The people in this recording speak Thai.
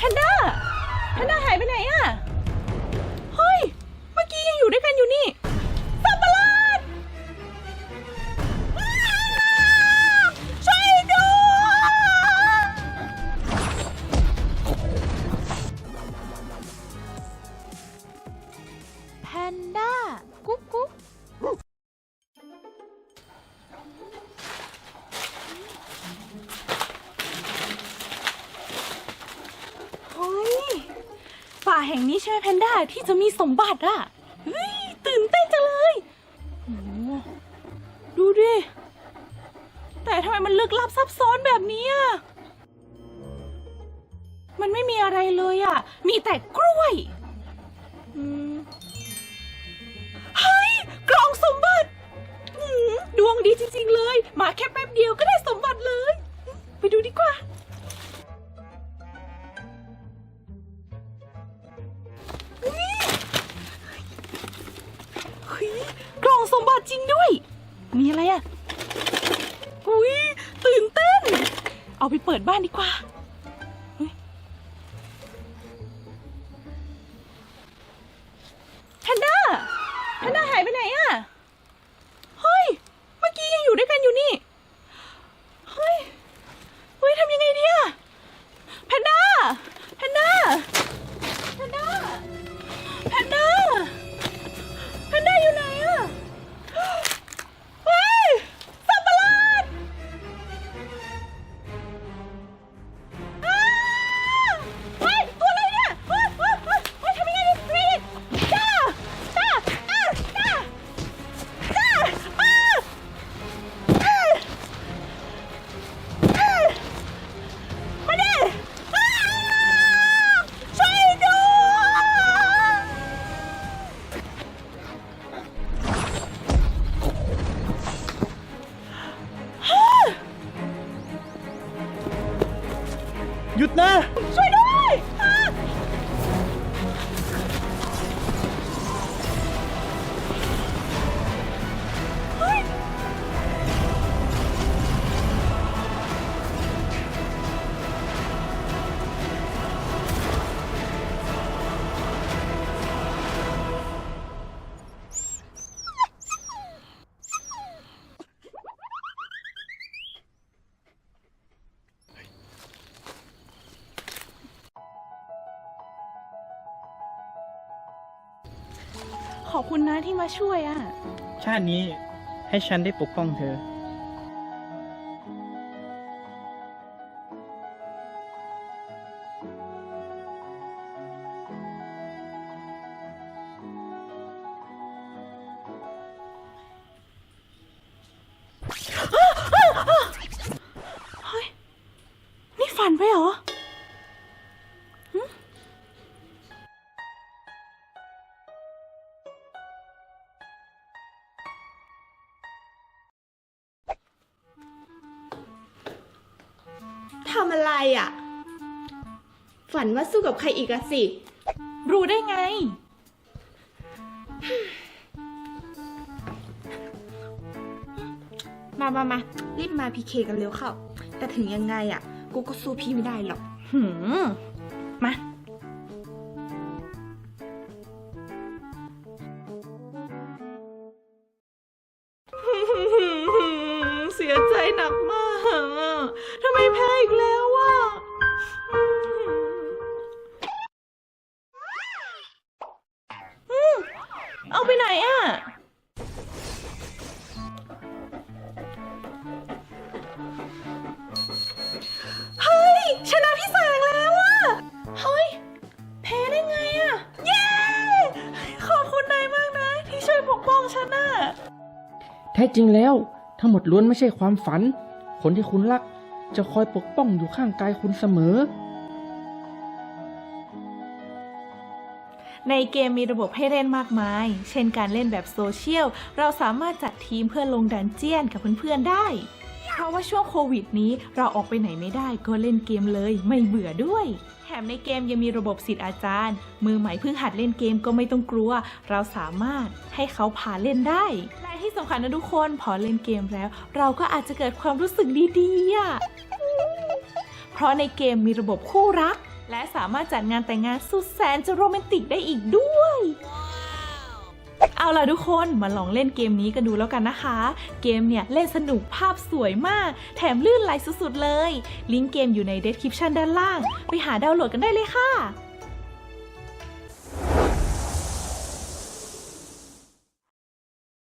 แพนด้าแพนด้าหายไปไหนอะเฮ้ย เมื่อกี้ยังอยู่ด้วยกันอยู่นี่ แห่งนี้ใช่ไหมแพนด้าที่จะมีสมบัติอะเฮ้ยตื่นเต้นจังเลยโอ้ดูดิ แต่ทำไมมันลึกลับซับซ้อนแบบนี้อะมันไม่มีอะไรเลยอะมีแต่กล้วยอืมเฮ้ยกล่องสมบัติอืมดวงดีจริงๆเลย มาแค่แป๊บเดียวก็ได้สมบัติเลย ไปดูดีกว่า บอดจริงด้วย มีอะไรอะ อุ้ยตื่นเต้น เอาไปเปิดบ้านดีกว่า หยุดนะช่วยด้วย ขอบคุณนะที่มาช่วยอะ ชาตินี้ให้ฉันได้ปกป้องเธอำอะไรอะ ฝันว่าสู้กับใครอีกอะสิ รู้ได้ไง มามามารีบมาพีเคกันเร็วเข้า แต่ถึงยังไงอะ กูก็สู้พี่ไม่ได้หรอก หืมมาเสียใจหนัก เอาไปไหนอะ เฮ้ย ชนะพี่แสงแล้วอะเฮ้ย แพ้ได้ไงอะเย้ ขอบคุณนายมากนะ ที่ช่วยปกป้องฉันน่ะ แท้จริงแล้ว ทั้งหมดล้วนไม่ใช่ความฝัน คนที่คุณรัก จะคอยปกป้องอยู่ข้างกายคุณเสมอ ในเกมมีระบบให้เล่นมากมาย เช่นการเล่นแบบโซเชียล เราสามารถจัดทีมเพื่อลงดันเจียนกับเพื่อนๆได้ เพราะว่าช่วงโควิดนี้เราออกไปไหนไม่ได้ก็เล่นเกมเลยไม่เบื่อด้วย แถมในเกมยังมีระบบสิทธิ์อาจารย์ มือใหม่เพิ่งหัดเล่นเกมก็ไม่ต้องกลัว เราสามารถให้เขาพาเล่นได้ และที่สำคัญนะทุกคนพอเล่นเกมแล้ว เราก็อาจจะเกิดความรู้สึกดีๆอะเพราะในเกมมีระบบคู่รัก และสามารถจัดงานแต่งงานสุดแสนจะโรแมนติกได้อีกด้วย เอาล่ะทุกคนมาลองเล่นเกมนี้กันดูแล้วกันนะคะ เกมเนี่ยเล่นสนุกภาพสวยมาก แถมลื่นไหลสุดๆเลย ลิงก์เกมอยู่ใน description ด้านล่าง ไปหาดาวน์โหลดกันได้เลยค่ะ